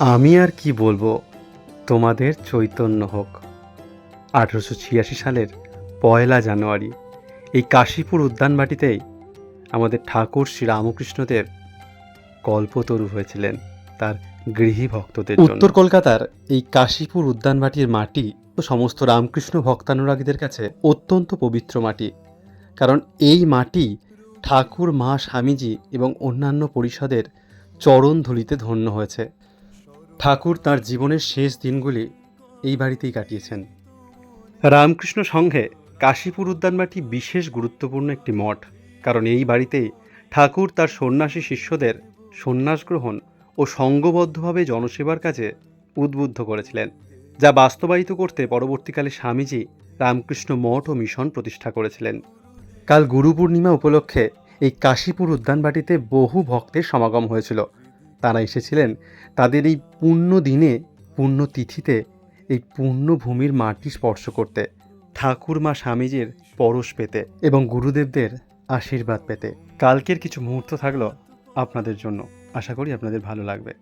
আমি আর কি বলব? তোমাদের চৈতন্য হোক। আঠেরোশো ছিয়াশি সালের পয়লা জানুয়ারি, এই কাশীপুর উদ্যানবাটিতেই আমাদের ঠাকুর শ্রী রামকৃষ্ণদেব কল্পতরু হয়েছিলেন তার গৃহী ভক্তদের উত্তর কলকাতার এই কাশীপুর উদ্যানবাটির মাটি সমস্ত রামকৃষ্ণ ভক্তানুরাগীদের কাছে অত্যন্ত পবিত্র মাটি। কারণ এই মাটি ঠাকুর, মা, স্বামীজি এবং অন্যান্য পরিষদের চরণ ধুলিতে ধন্য হয়েছে। ঠাকুর তার জীবনের শেষ দিনগুলি এই বাড়িতেই কাটিয়েছেন। রামকৃষ্ণ সংঘে কাশীপুর উদ্যানবাটি বিশেষ গুরুত্বপূর্ণ একটি মঠ, কারণ এই বাড়িতেই ঠাকুর তার সন্ন্যাসী শিষ্যদের সন্ন্যাস গ্রহণ ও সঙ্গবদ্ধভাবে জনসেবার কাজে উদ্বুদ্ধ করেছিলেন, যা বাস্তবায়িত করতে পরবর্তীকালে স্বামীজি রামকৃষ্ণ মঠ ও মিশন প্রতিষ্ঠা করেছিলেন। কাল গুরু পূর্ণিমা উপলক্ষে এই কাশীপুর উদ্যানবাটিতে বহু ভক্তের সমাগম হয়েছিল। তারা এসেছিলেন, তাদের এই পূর্ণ দিনে পূর্ণ তিথিতে এই পূর্ণভূমির মাটি স্পর্শ করতে ঠাকুর মা স্বামীজির পরশ পেতে এবং গুরুদেবদের আশীর্বাদ পেতে। কালকের কিছু মুহূর্ত থাকল আপনাদের জন্য। আশা করি আপনাদের ভালো লাগবে।